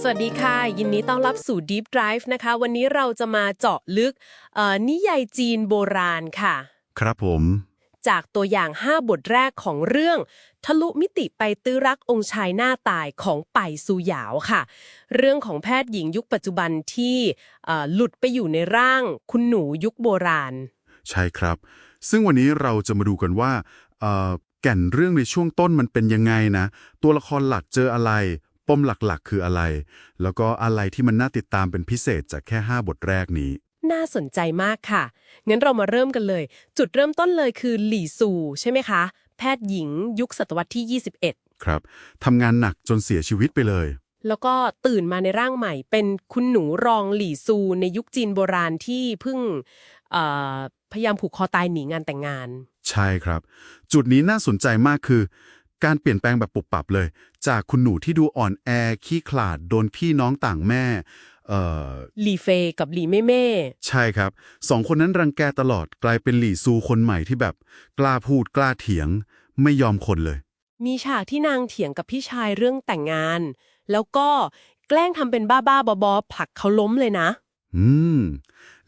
สวัสดีค่ะ ยินดีต้อนรับสู่ Deep Drive นะคะ วันนี้เราจะมาเจาะลึกเอ่อนิยายจีนโบราณค่ะ ครับผม จากตัวอย่าง 5 บทแรกของเรื่อง ทะลุมิติไปตื้อรักองค์ชายหน้าตายของป่ายซูหยาวค่ะ เรื่องของแพทย์หญิงยุคปัจจุบันที่เอ่อหลุดไปอยู่ในร่างคุณหนูยุคโบราณ ใช่ครับ ซึ่งวันนี้เราจะมาดูกันว่าเอ่อแก่นเรื่องในช่วงต้นมันเป็นยังไงนะ ตัวละครหลักเจออะไร ปมหลักๆ คืออะไร แล้วก็อะไรที่มันน่าติดตามเป็นพิเศษจากแค่ 5 บทแรกนี้ น่าสนใจมากค่ะ งั้นเรามาเริ่มกันเลย จุดเริ่มต้นเลยคือหลี่ซูใช่ไหมคะ แพทย์หญิงยุคศตวรรษที่ 21 ครับทำงานหนักจนเสียชีวิตไปเลย แล้วก็ตื่นมาในร่างใหม่ เป็นคุณหนูรองหลี่ซูในยุคจีนโบราณที่เพิ่งเอ่อพยายามผูกคอตายหนีงานแต่งงาน ใช่ครับ จุดนี้น่าสนใจมากคือ การเปลี่ยนแปลงแบบปุบปับเลย จากคุณหนูที่ดูอ่อนแอ ขี้ขลาดโดนพี่น้องต่างแม่เอ่อหลี่เฟยกับหลี่เม่เม่ ใช่ครับสองคนนั้นรังแกตลอดกลายเป็นหลี่ซูคนใหม่ที่แบบ กล้าพูดกล้าเถียง ไม่ยอมคนเลย มีฉากที่นางเถียงกับพี่ชายเรื่องแต่งงาน แล้วก็แกล้งทำเป็นบ้าๆบอๆผลักเขาล้มเลยนะ อืม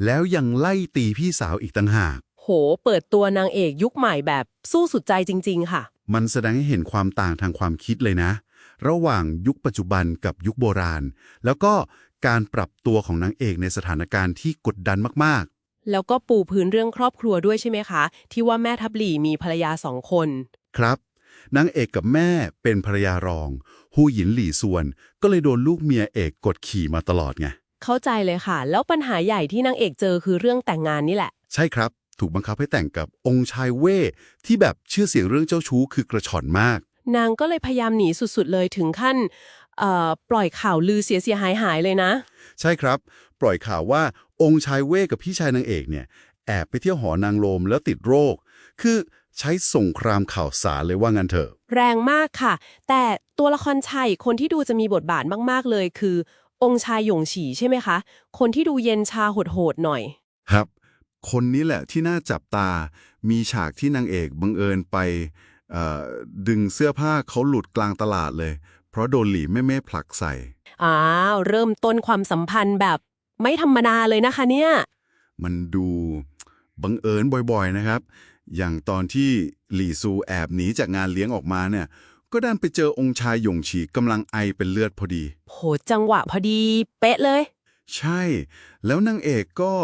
แล้วยังไล่ตีพี่สาวอีกต่างหาก โห เปิดตัวนางเอกยุคใหม่แบบสู้สุดใจจริง ๆ ค่ะ มันแสดงให้เห็นความต่างทางความคิดเลยนะ ระหว่างยุคปัจจุบันกับยุคโบราณ แล้วก็การปรับตัวของนางเอกในสถานการณ์ที่กดดันมากแล้วก็ปูพื้นเรื่องครอบครัวด้วยใช่ไหมคะ ที่ว่าแม่ทับหลี่มีภรรยาสองคนๆครับนางเอกกับแม่เป็นภรรยารองฮู้หยินหลี่ส่วน ก็เลยโดนลูกเมียเอกกดขี่มาตลอดไง เข้าใจเลยค่ะ แล้วปัญหาใหญ่ที่นางเอกเจอคือเรื่องแต่งงานนี่แหละ ใช่ครับ ถูกบังคับให้แต่งกับองค์ชายเว่ที่แบบชื่อเสียงเรื่องเจ้าชู้คือกระชอนมาก นางก็เลยพยายามหนีสุดๆเลยถึงขั้นเอ่อปล่อยข่าวลือเสียเสียหายหายๆเลยนะ ใช่ครับ ปล่อยข่าวว่าองค์ชายเว่กับพี่ชายนางเอกเนี่ยแอบไปเที่ยวหอนางโลมแล้วติดโรค คือใช้สงครามข่าวสารเลยว่างั้นเถอะ แรงมากค่ะ แต่ตัวละครชายอีกคนที่ดูจะมีบทบาทมากๆเลย คือ องค์ชายหยงฉีใช่ไหมคะ คนที่ดูเย็นชาโหดๆหน่อย ครับ คนนี้แหละที่น่าจับตา มีฉากที่นางเอกบังเอิญไปเอ่อดึงเสื้อผ้าเขาหลุดกลางตลาดเลย เพราะโดนหลีแม่แม่ๆผลักใส่อ้าวเริ่มต้นความสัมพันธ์แบบไม่ธรรมดาเลยนะคะเนี่ย มันดูบังเอิญบ่อยๆนะครับ อย่างตอนที่หลี่ซูแอบหนีจากงานเลี้ยงออกมาเนี่ย ก็ดันไปเจอองค์ชายหยงฉีกำลังไอเป็นเลือดพอดี โหจังหวะพอดี เป๊ะเลย ใช่ แล้วนางเอกก็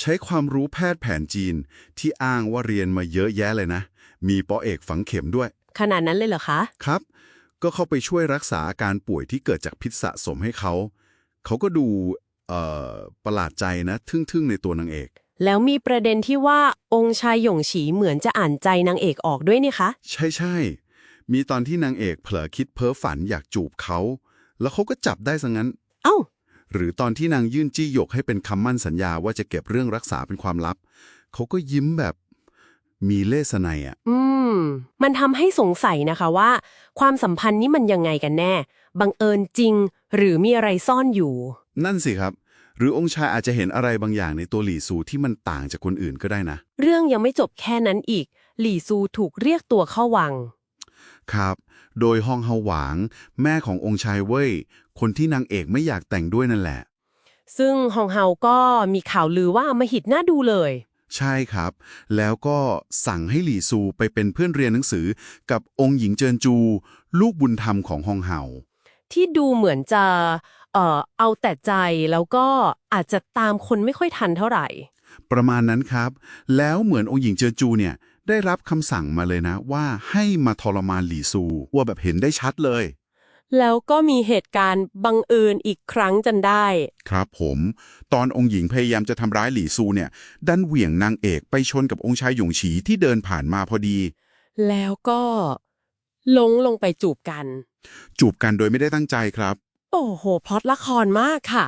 ใช้ความรู้แพทย์แผนจีน ที่อ้างว่าเรียนมาเยอะแยะเลยนะ มีปอเอกฝังเข็มด้วย ขนาดนั้นเลยเหรอคะ ครับ ก็เข้าไปช่วยรักษาอาการป่วยที่เกิดจากพิษสะสมให้เขา เขาก็ดูเอ่อประหลาดใจนะ ทึ่งๆ ในตัวนางเอก แล้วมีประเด็นที่ว่าองค์ชายหยงฉีเหมือนจะอ่านใจนางเอกออกด้วยนี่คะ ใช่ใช่ๆมีตอนที่นางเอกเผลอคิดเพ้อฝันอยากจูบเขา แล้วเขาก็จับได้ซะงั้นเอ้า หรือตอนที่นางยื่นจี้หยกให้เป็นคำมั่นสัญญาว่าจะเก็บเรื่องรักษาเป็นความลับ เขาก็ยิ้มแบบมีเล่ห์เสนัยอะ อืม มันทำให้สงสัยนะคะว่า ความสัมพันธ์นี้มันยังไงกันแน่ บังเอิญจริง หรือมีอะไรซ่อนอยู่ นั่นสิครับ หรือองค์ชายอาจจะเห็นอะไรบางอย่างในตัวหลี่ซูที่มันต่างจากคนอื่นก็ได้นะ เรื่องยังไม่จบแค่นั้นอีก หลี่ซูถูกเรียกตัวเข้าวัง ครับ โดยฮองเฮาหวาง แม่ขององค์ชายเว่ยคนที่นางเอกไม่อยากแต่งด้วยนั่นแหละ ซึ่งฮองเฮาก็มีข่าวลือว่าอำมหิตน่าดูเลย ใช่ครับ แล้วก็สั่งให้หลี่ซูไปเป็นเพื่อนเรียนหนังสือ กับองค์หญิงเจินจู ลูกบุญธรรมของฮองเฮาที่ดูเหมือนจะเอ่อเอาแต่ใจแล้วก็อาจจะตามคนไม่ค่อยทันเท่าไหร่ ประมาณนั้นครับ แล้วเหมือนองค์หญิงเจินจูเนี่ย ได้รับคำสั่งมาเลยนะ ว่าให้มาทรมานหลี่ซูว่าแบบเห็นได้ชัดเลย แล้วก็มีเหตุการณ์บังเอิญอีกครั้งจนได้ ครับผม ตอนองค์หญิงพยายามจะทำร้ายหลี่ซูเนี่ย ดันเหวี่ยงนางเอกไปชนกับองค์ชายหยงฉีที่เดินผ่านมาพอดี แล้วก็ลงลงไปจูบกัน จูบกันโดยไม่ได้ตั้งใจครับ โอ้โหพล็อตละครมากค่ะ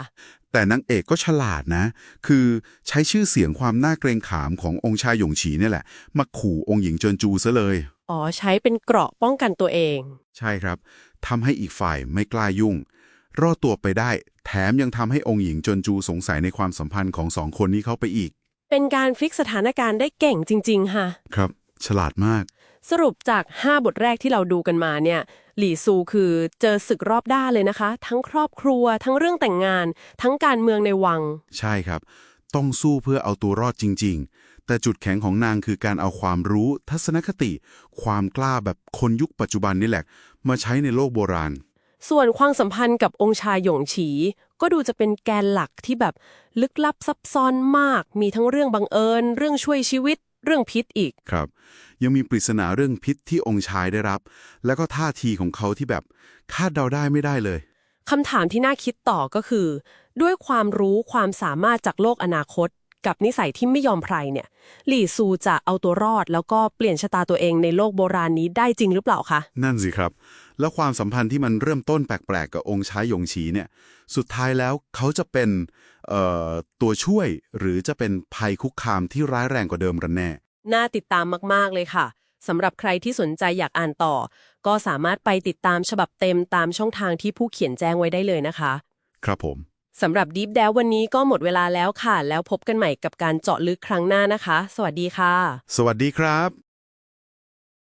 แต่นางเอกก็ฉลาดนะ คือใช้ชื่อเสียงความน่าเกรงขามขององค์ชายหยงฉีเนี่ยแหละ มาขู่องค์หญิงเจินจูซะเลย อ๋อ ใช้เป็นเกราะป้องกันตัวเอง ใช่ครับทำให้อีกฝ่ายไม่กล้ายุ่ง รอดตัวไปได้ แถมยังทำให้องค์หญิงเจินจูสงสัยในความสัมพันธ์ของสองคนนี้เข้าไปอีก เป็นการพลิกสถานการณ์ได้เก่งจริง ๆ ค่ะ ครับ ฉลาดมาก สรุปจาก 5 บทแรกที่เราดูกันมาเนี่ยหลี่ซูคือเจอศึกรอบด้านเลยนะคะ ทั้งครอบครัว ทั้งเรื่องแต่งงาน ทั้งการเมืองในวัง ใช่ครับ ต้องสู้เพื่อเอาตัวรอดจริง ๆ แต่จุดแข็งของนางคือการเอาความรู้ ทัศนคติ ความกล้าแบบคนยุคปัจจุบันนี่แหละ มาใช้ในโลกโบราณ ส่วนความสัมพันธ์กับองค์ชายหยงฉี ก็ดูจะเป็นแกนหลักที่แบบลึกลับซับซ้อนมาก มีทั้งเรื่องบังเอิญ เรื่องช่วยชีวิต เรื่องพิษอีกครับ ยังมีปริศนาเรื่องพิษที่องค์ชายได้รับ แล้วก็ท่าทีของเขาที่แบบคาดเดาได้ไม่ได้เลยคำถามที่น่าคิดต่อก็คือ ด้วยความรู้ความสามารถจากโลกอนาคต กับนิสัยที่ไม่ยอมใครเนี่ย หลี่ซูจะเอาตัวรอด แล้วก็เปลี่ยนชะตาตัวเองในโลกโบราณนี้ได้จริงหรือเปล่าคะนั่นสิครับ แล้วความสัมพันธ์ที่มันเริ่มต้นแปลกๆกับองค์ชายหยงฉีเนี่ย สุดท้ายแล้วเขาจะเป็นเอ่อตัวช่วยหรือจะเป็นภัยคุกคามที่ร้ายแรงกว่าเดิมกันแน่ น่าติดตามมากๆเลยค่ะสำหรับใครที่สนใจอยากอ่านต่อ ก็สามารถไปติดตามฉบับเต็มตามช่องทางที่ผู้เขียนแจ้งไว้ได้เลยนะคะ ครับผมสำหรับ Deep d ด v วันนี้ก็หมดเวลาแล้วค่ะ แล้วพบกันใหม่กับการเจาะลึกครั้งหน้านะคะ สวัสดีค่ะ สวัสดีครับ